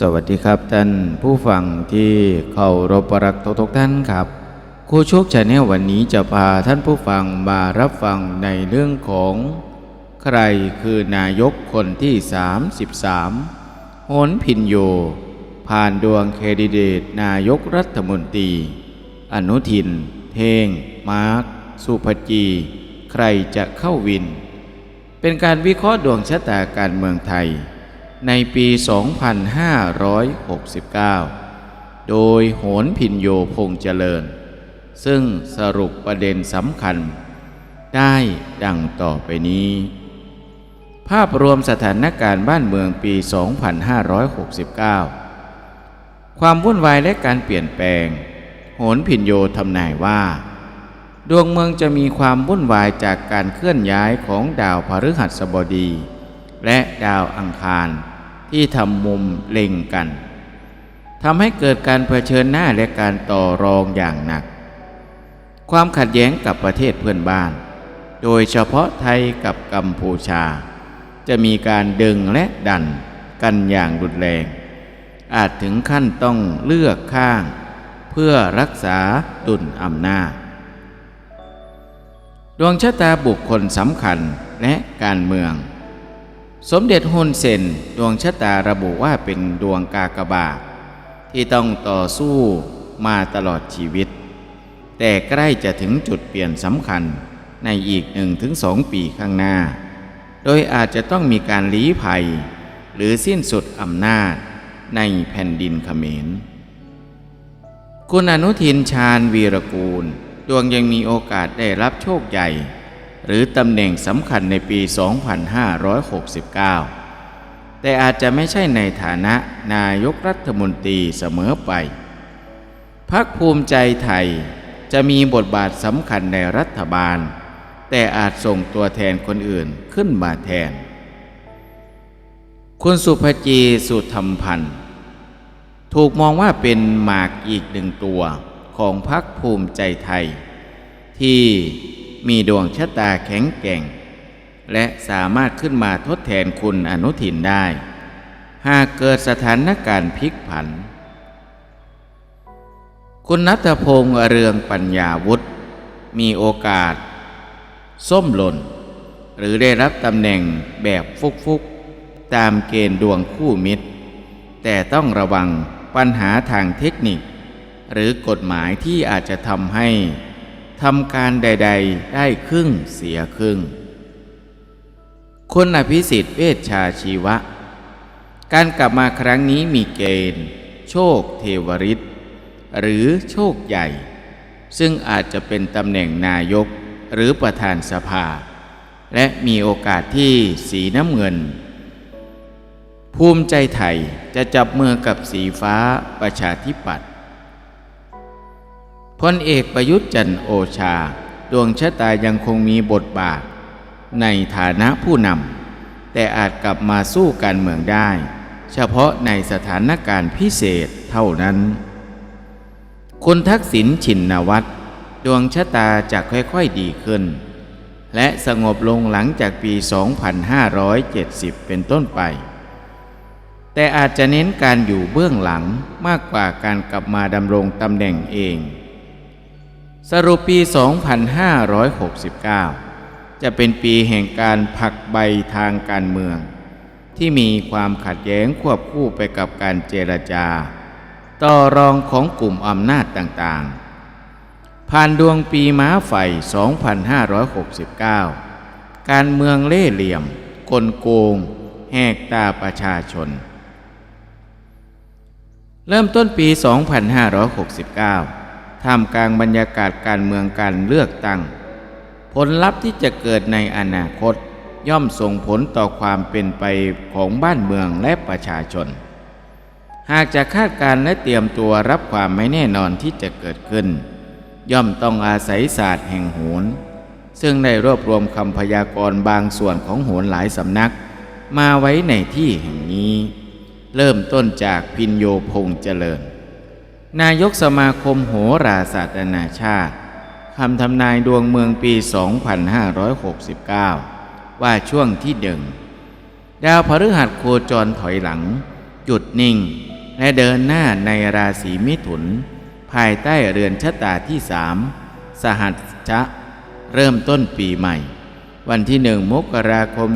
สวัสดีครับท่านผู้ฟังที่เคารพรักทุกๆท่านครับครูโชคชาแนลวันนี้จะพาท่านผู้ฟังมารับฟังในเรื่องของ ใครคือนายกคนที่ 33โหนพินโย ผ่านดวงเครดิเดตนายกรัฐมนตรี อนุทิน เทง มาร์ค สุภจี ใครจะเข้าวิน เป็นการวิเคราะห์ดวงชะตาการเมืองไทย ในปี 2569 โดยโหนพินโยพงษ์เจริญ ซึ่งสรุปประเด็นสำคัญ ได้ดังต่อไปนี้ ภาพรวมสถานการณ์บ้านเมืองปี 2569 ความวุ่นวายและการเปลี่ยนแปลง โหนพินโยทำนายว่า ดวงเมืองจะมีความวุ่นวายจากการเคลื่อนย้ายของดาวพฤหัสบดีและดาวอังคาร ที่ทำมุมเล็งกันทำให้เกิดการเผชิญหน้าและการต่อรองอย่างหนัก ความขัดแย้งกับประเทศเพื่อนบ้าน โดยเฉพาะไทยกับกัมพูชา จะมีการดึงและดันกันอย่างรุนแรง อาจถึงขั้นต้องเลือกข้าง เพื่อรักษาดุลอำนาจ ดวงชะตาบุคคลสำคัญและการเมือง สมเด็จฮุนเซนดวงชะตาระบุว่าเป็นดวงกากบาทที่ต้องต่อสู้มาตลอดชีวิต แต่ใกล้จะถึงจุดเปลี่ยนสำคัญในอีกหนึ่งถึงสองปีข้างหน้า โดยอาจจะต้องมีการลี้ภัย หรือสิ้นสุดอำนาจในแผ่นดินเขมร คุณอนุทินชาญวีรกูล ดวงยังมีโอกาสได้รับโชคใหญ่ หรือตำแหน่งสำคัญในปี 2569 แต่อาจจะไม่ใช่ในฐานะนายกรัฐมนตรีเสมอไป พักภูมิใจไทยจะมีบทบาทสำคัญในรัฐบาล แต่อาจส่งตัวแทนคนอื่นขึ้นมาแทน คุณสุภจีสุธรรมพันธ์ ถูกมองว่าเป็นหมากอีกหนึ่งตัวของพรรคภูมิใจไทย ที่ มีดวงชะตาแข็งแกร่ง และสามารถขึ้นมาทดแทนคุณอนุทินได้ หากเกิดสถานการณ์พลิกผัน คุณนัทพงษ์เรืองปัญญาวุฒิมีโอกาส ส้มหล่น หรือได้รับตำแหน่งแบบฟุกๆ ตามเกณฑ์ดวงคู่มิตร แต่ต้องระวังปัญหาทางเทคนิค หรือกฎหมายที่อาจจะทำให้ ทำการใด ๆ ได้ครึ่งเสียครึ่งคุณอภิสิทธิ์เวชชาชีวะ การกลับมาครั้งนี้มีเกณฑ์ โชคเทวริตหรือโชคใหญ่ ซึ่งอาจจะเป็นตำแหน่งนายกหรือประธานสภา และมีโอกาสที่สีน้ำเงิน ภูมิใจไทยจะจับมือกับสีฟ้าประชาธิปัตย์ พลเอกประยุทธ์จันโอชา ดวงชะตายังคงมีบทบาท ในฐานะผู้นำแต่อาจกลับมาสู้การเมืองได้ เฉพาะในสถานการณ์พิเศษเท่านั้น คุณทักษิณชินวัตรดวงชะตาจะค่อยๆดีขึ้น และสงบลงหลังจากปี 2570 เป็นต้นไป แต่อาจจะเน้นการอยู่เบื้องหลังมากกว่าการกลับมาดำรงตำแหน่งเอง สรุปปี 2569 จะเป็นปีแห่งการผักใบทางการเมือง ที่มีความขัดแย้งควบคู่ไปกับการเจรจา ต่อรองของกลุ่มอำนาจต่างๆ ผ่านดวงปีม้าไฟ 2569 การเมืองเล่ห์เหลี่ยม กลโกง แหกตาประชาชน เริ่มต้นปี 2569 ท่ามกลางบรรยากาศการเมืองการเลือกตั้ง ผลลัพธ์ที่จะเกิดในอนาคตย่อมส่งผลต่อความเป็นไปของบ้านเมืองและประชาชน หากจะคาดการและเตรียมตัวรับความไม่แน่นอนที่จะเกิดขึ้น ย่อมต้องอาศัยศาสตร์แห่งโหนซึ่งได้รวบรวมคำพยากรณ์บางส่วนของโหนหลายสำนัก มาไว้ในที่แห่งนี้ เริ่มต้นจากพินโยพงษ์เจริญ นายกสมาคมโหราศาสตร์นานาชาติคำทำนายดวงเมืองปี 2569 ว่าช่วงที่เดึงดาวพฤหัสโคจรถอยหลัง หยุดนิ่ง และเดินหน้าในราศีมิถุน ภายใต้เรือนชะตาที่สามสหัสจะเริ่มต้นปีใหม่ วันที่หนึ่งมกราคม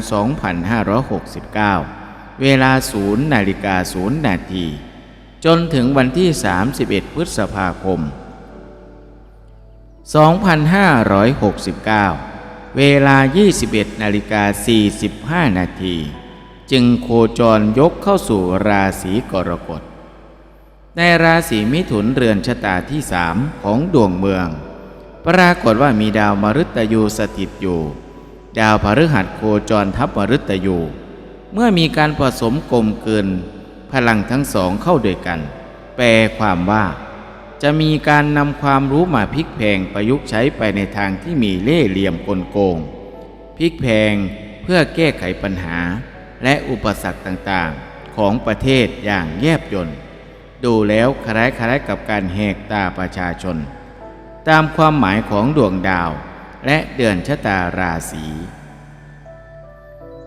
2569 เวลาศูนาฬิกาศูนย์นาที จนถึงวันที่ 31 พฤษภาคม 2569 เวลา 21 นาฬิกา 45 นาที จึงโคจรยกเข้าสู่ราศีกรกฎ ในราศีมิถุนเรือนชะตาที่สามของดวงเมือง ปรากฏว่ามีดาวมฤตยูสถิตอยู่ ดาวพฤหัสโคจรทับมฤตยู เมื่อมีการผสมกลมเกิน พลังทั้งสองเข้าด้วยกัน แปลความว่า จะมีการนำความรู้มาพลิกแพงประยุกต์ใช้ไปในทางที่มีเล่ห์เหลี่ยมกลโกงพลิกแพงเพื่อแก้ไขปัญหา และอุปสรรคต่างๆ ของประเทศอย่างแยบยลดูแล้วคล้ายๆกับการแหกตาประชาชน ตามความหมายของดวงดาว และเดือนชะตาราศี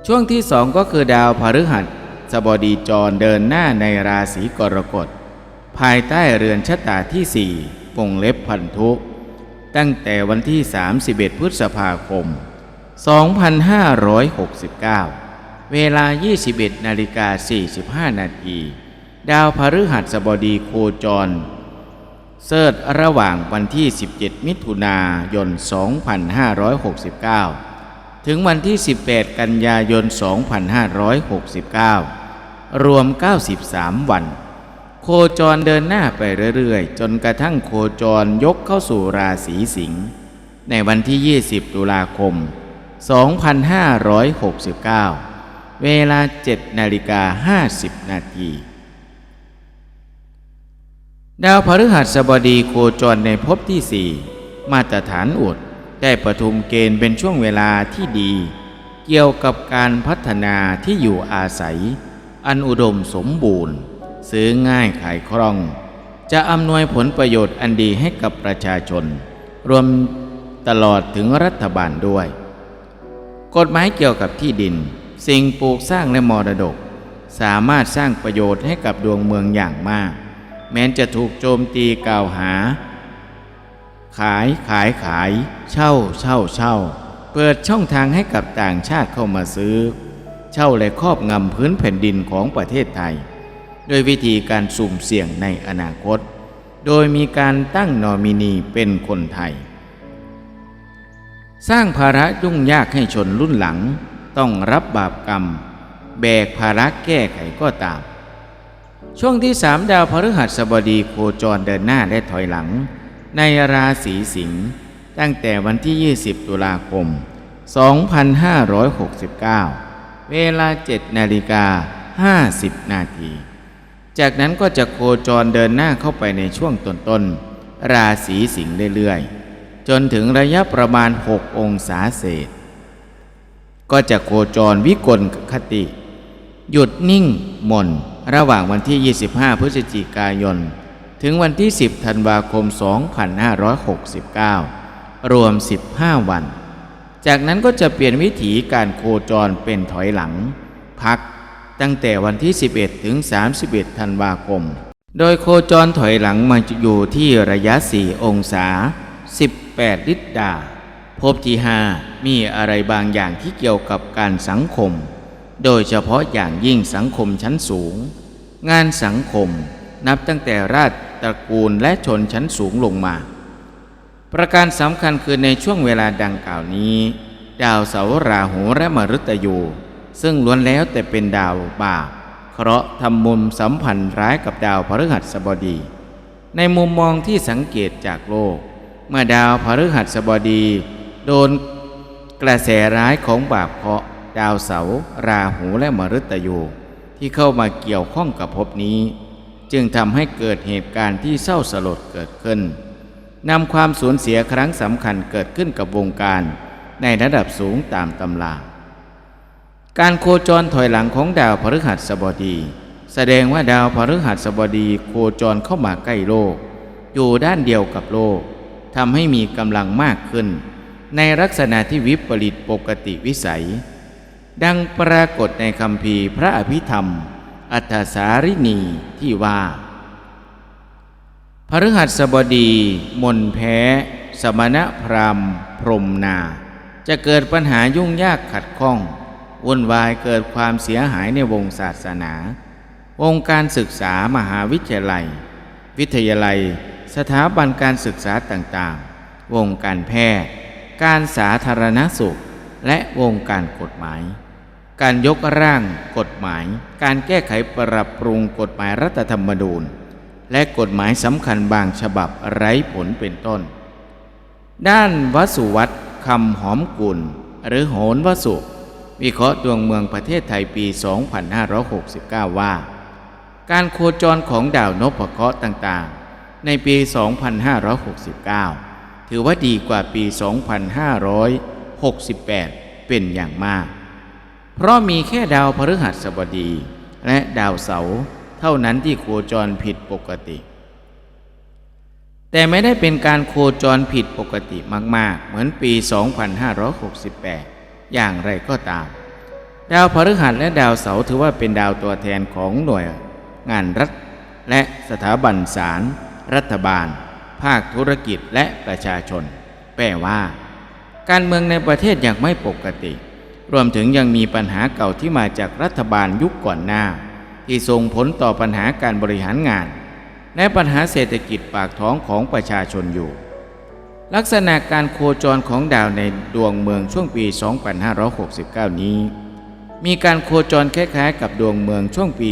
ช่วงที่สองก็คือดาวพฤหัส สบดีจรเดินหน้าในราศีกรกฎ ภายใต้เรือนชะตาที่สี่วงเล็บพันธุ ตั้งแต่วันที่ 31 พฤษภาคม 2569 เวลา 21 นาฬิกา 45 นาที ดาวพฤหัสบดีโคจร เสิร์ชระหว่างวันที่ 17 มิถุนายน 2569 ถึงวันที่ 18 กันยายน 2569 รวม 93 วัน โคจรเดินหน้าไปเรื่อยๆ จนกระทั่งโคจรยกเข้าสู่ราศีสิงห์ในวันที่ 20 ตุลาคม 2569 เวลา 7 นาฬิกา 50 นาทีดาวพฤหัสบดีโคจรในภพที่สี่มาตรฐานอุดได้ประทุมเกณฑ์เป็นช่วงเวลาที่ดี เกี่ยวกับการพัฒนาที่อยู่อาศัย อันอุดมสมบูรณ์ ซื้อง่ายขายคล่อง จะอำนวยผลประโยชน์อันดีให้กับประชาชน รวมตลอดถึงรัฐบาลด้วย กฎหมายเกี่ยวกับที่ดิน สิ่งปลูกสร้างและมรดก สามารถสร้างประโยชน์ให้กับดวงเมืองอย่างมาก แม้จะถูกโจมตีกล่าวหา ขายขายขาย เช่าเช่าเช่าเปิดช่องทางให้กับต่างชาติเข้ามาซื้อ เช่าและครอบงำพื้นแผ่นดินของประเทศไทย โดยวิธีการสุ่มเสี่ยงในอนาคต โดยมีการตั้งนอมินีเป็นคนไทย สร้างภาระยุ่งยากให้ชนรุ่นหลัง ต้องรับบาปกรรม แบกภาระแก้ไขก็ตาม ช่วงที่สามดาวพฤหัสบดีโคจรเดินหน้าและถอยหลัง ในราศีสิงห์ตั้งแต่วันที่ 20 ตุลาคม 2569 เวลา7นาฬิกา50นาที จากนั้นก็จะโคจรเดินหน้าเข้าไปในช่วงต้นๆ ราศีสิงห์เรื่อยๆ จนถึงระยะประมาณ 6 องศาเศษ ก็จะโคจรวิกลคติ หยุดนิ่งมนระหว่างวันที่ 25 พฤศจิกายน ถึงวันที่ 10 ธันวาคม 2569 รวม 15 วัน จากนั้นก็จะเปลี่ยนวิถีการโคจรเป็นถอยหลัง พักตั้งแต่วันที่ 11 ถึง 31 ธันวาคม โดยโคจรถอยหลังมาอยู่ที่ระยะ 4 องศา 18 ลิตรดา พบที่ 5 มีอะไรบางอย่างที่เกี่ยวกับการสังคม โดยเฉพาะอย่างยิ่งสังคมชั้นสูง งานสังคมนับตั้งแต่ราชตระกูลและชนชั้นสูงลงมา ประการสำคัญคือในช่วงเวลาดังกล่าวนี้ ดาวเสาราหูและมฤตยู ซึ่งล้วนแล้วแต่เป็นดาวบาปเคราะห์ทำมุมสัมพันธ์ร้ายกับดาวพฤหัสบดี ในมุมมองที่สังเกตจากโลก เมื่อดาวพฤหัสบดี โดนกระแสร้ายของบาปเคราะห์ดาวเสาร์ราหูและมฤตยูที่เข้ามาเกี่ยวข้องกับภพนี้ จึงทำให้เกิดเหตุการณ์ที่เศร้าสลดเกิดขึ้น นำความสูญเสียครั้งสำคัญเกิดขึ้นกับวงการในระดับสูงตามตำรา การโคจรถอยหลังของดาวพฤหัสบดี แสดงว่าดาวพฤหัสบดีโคจรเข้ามาใกล้โลก อยู่ด้านเดียวกับโลกทำให้มีกำลังมากขึ้น ในลักษณะที่วิปริตปกติวิสัย ดังปรากฏในคำพีพระอภิธรรม อัฏฐสารินีที่ว่า พฤหัสบดีมนแพ้ สมณพรามพรมนา จะเกิดปัญหายุ่งยากขัดข้องวุ่นวายเกิดความเสียหายในวงศาสนา วงการศึกษามหาวิทยาลัย วิทยาลัย สถาบันการศึกษาต่างๆ วงการแพทย์ การสาธารณสุข และวงการกฎหมาย การยกร่างกฎหมาย การแก้ไขปรับปรุงกฎหมายรัฐธรรมนูญ และกฎหมายสำคัญบางฉบับไร้ผลเป็นต้น ด้านวสุวัตคำหอมกุล หรือโหนวสุ วิเคราะห์ดวงเมืองประเทศไทยปี 2569 ว่า การโคจรของดาวนพเคราะห์ต่างๆ ในปี 2569 ถือว่าดีกว่าปี 2568 เป็นอย่างมาก เพราะมีแค่ดาวพฤหัสบดีและดาวเสาร์ เท่านั้นที่โคจรผิดปกติ แต่ไม่ได้เป็นการโคจรผิดปกติมาก ๆ เหมือนปี 2568 อย่างไรก็ตาม ดาวพฤหัสและดาวเสาร์ถือว่าเป็นดาวตัวแทนของหน่วย งานรัฐ และสถาบันศาลรัฐบาล ภาคธุรกิจและประชาชน แปลว่า การเมืองในประเทศยังไม่ปกติ รวมถึงยังมีปัญหาเก่าที่มาจากรัฐบาลยุคก่อนหน้า ที่ส่งผลต่อปัญหาการบริหารงาน และปัญหาเศรษฐกิจปากท้องของประชาชนอยู่ ลักษณะการโคจรของดาวในดวงเมืองช่วงปี 2569 นี้ มีการโคจรคล้ายๆกับดวงเมืองช่วงปี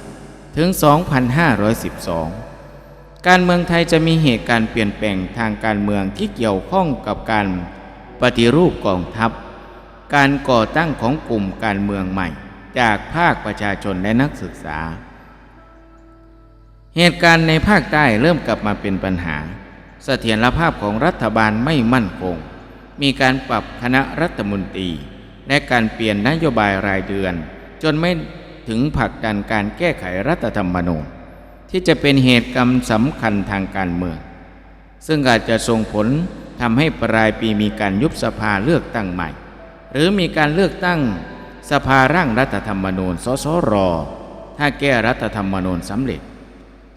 2510 ถึง 2512 การเมืองไทยจะมีเหตุการณ์เปลี่ยนแปลงทางการเมืองที่เกี่ยวข้องกับการปฏิรูปกองทัพ การก่อตั้งของกลุ่มการเมืองใหม่ จากภาคประชาชนและนักศึกษา เหตุการณ์ในภาคใต้เริ่มกลับมาเป็นปัญหา เสถียรภาพของรัฐบาลไม่มั่นคง มีการปรับคณะรัฐมนตรี และการเปลี่ยนนโยบายรายเดือน จนไม่ถึงผลักดันการแก้ไขรัฐธรรมนูญที่จะเป็นเหตุกรรมสำคัญทางการเมือง ซึ่งอาจจะส่งผลทำให้ปลายปีมีการยุบสภาเลือกตั้งใหม่ หรือมีการเลือกตั้ง สภาร่างรัฐธรรมนูญ สสร ถ้าแก้รัฐธรรมนูญสำเร็จ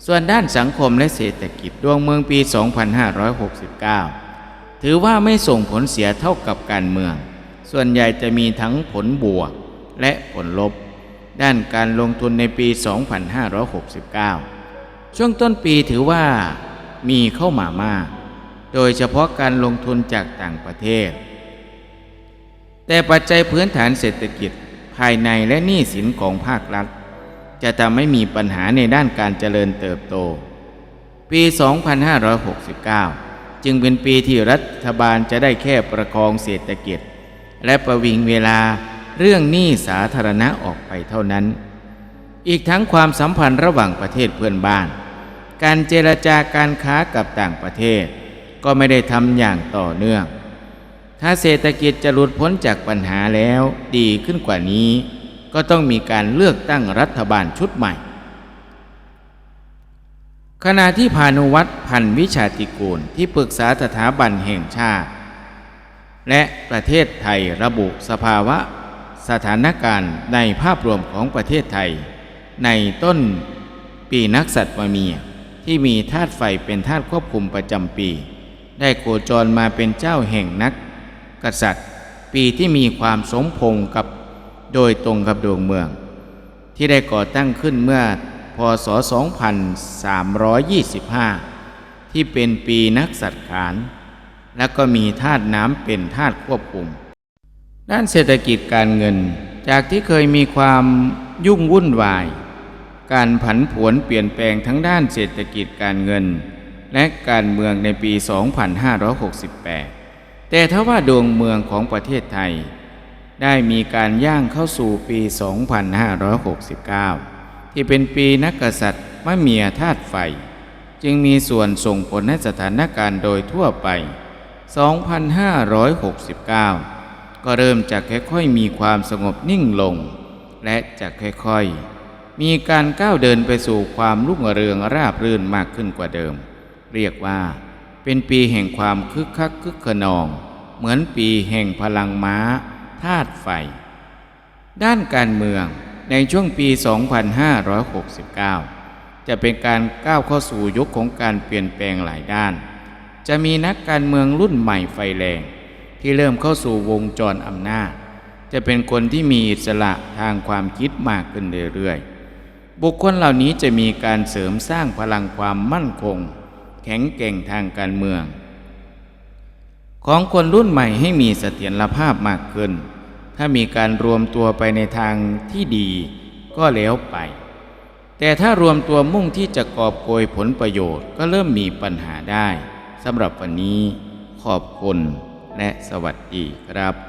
ส่วนด้านสังคมและเศรษฐกิจดวงเมืองปี 2569 ถือว่าไม่ส่งผลเสียเท่ากับการเมือง ส่วนใหญ่จะมีทั้งผลบวกและผลลบ ด้านการลงทุนในปี 2569 ช่วงต้นปีถือว่ามีเข้ามามาก โดยเฉพาะการลงทุนจากต่างประเทศ แต่ปัจจัยพื้นฐานเศรษฐกิจภายในและหนี้สินของภาครัฐ จะทำให้มีปัญหาในด้านการเจริญเติบโต ปี 2569 จึงเป็นปีที่รัฐบาลจะได้แค่ประคองเศรษฐกิจ และประวิงเวลาเรื่องหนี้สาธารณะออกไปเท่านั้น อีกทั้งความสัมพันธ์ระหว่างประเทศเพื่อนบ้าน การเจรจาการค้ากับต่างประเทศ ก็ไม่ได้ทำอย่างต่อเนื่อง ถ้าเศรษฐกิจจะหลุดพ้นจากปัญหาแล้วดีขึ้นกว่านี้ ก็ต้องมีการเลือกตั้งรัฐบาลชุดใหม่ ขณะที่พานุวัตรพันวิชาติกูลที่ปรึกษาสถาบันแห่งชาติ และประเทศไทยระบุสภาวะ สถานการณ์ในภาพรวมของประเทศไทย ในต้นปีนักสัตว์มเมียที่มีธาตุไฟเป็นธาตุควบคุมประจำปี ได้โคจรมาเป็นเจ้าแห่งนัก กษัตริย์ ปีที่มีความสมพงกับโดยตรงกับดวงเมือง ที่ได้ก่อตั้งขึ้นเมื่อพศ 2325 ที่เป็นปีนักสัตว์ขาน และก็มีธาตุน้ำเป็นธาตุควบคุม ด้านเศรษฐกิจการเงินจากที่เคยมีความยุ่งวุ่นวาย การผันผวนเปลี่ยนแปลงทั้งด้านเศรษฐกิจการเงิน และการเมืองในปี 2568 แต่ถ้าว่าดวงเมืองของประเทศไทย ได้มีการย่างเข้าสู่ปี 2569 ที่เป็นปีนักกษัตริย์มะเมียธาตุไฟ จึงมีส่วนส่งผลให้สถานการณ์โดยทั่วไป 2569 ก็เริ่มจากค่อยๆมีความสงบนิ่งลง และจะค่อยๆ มีการก้าวเดินไปสู่ความรุ่งเรืองราบรื่นมากขึ้นกว่าเดิม เรียกว่า เป็นปีแห่งความคึกคักคึกขนอง เหมือนปีแห่งพลังม้าธาตุไฟ ด้านการเมืองในช่วงปี 2569 จะเป็นการก้าวเข้าสู่ยุคของการเปลี่ยนแปลงหลายด้าน จะมีนักการเมืองรุ่นใหม่ไฟแรง ที่เริ่มเข้าสู่วงจรอำนาจ จะเป็นคนที่มีอิสระทางความคิดมากขึ้นเรื่อยๆ บุคคลเหล่านี้จะมีการเสริมสร้างพลังความมั่นคง ข็งแกร่งทางการเมือง ของคนรุ่นใหม่ให้มีเสถียรภาพมากขึ้น ถ้ามีการรวมตัวไปในทางที่ดีก็แล้วไป แต่ถ้ารวมตัวมุ่งที่จะกอบโกยผลประโยชน์ก็เริ่มมีปัญหาได้สำหรับวันนี้ขอบคุณและสวัสดีครับ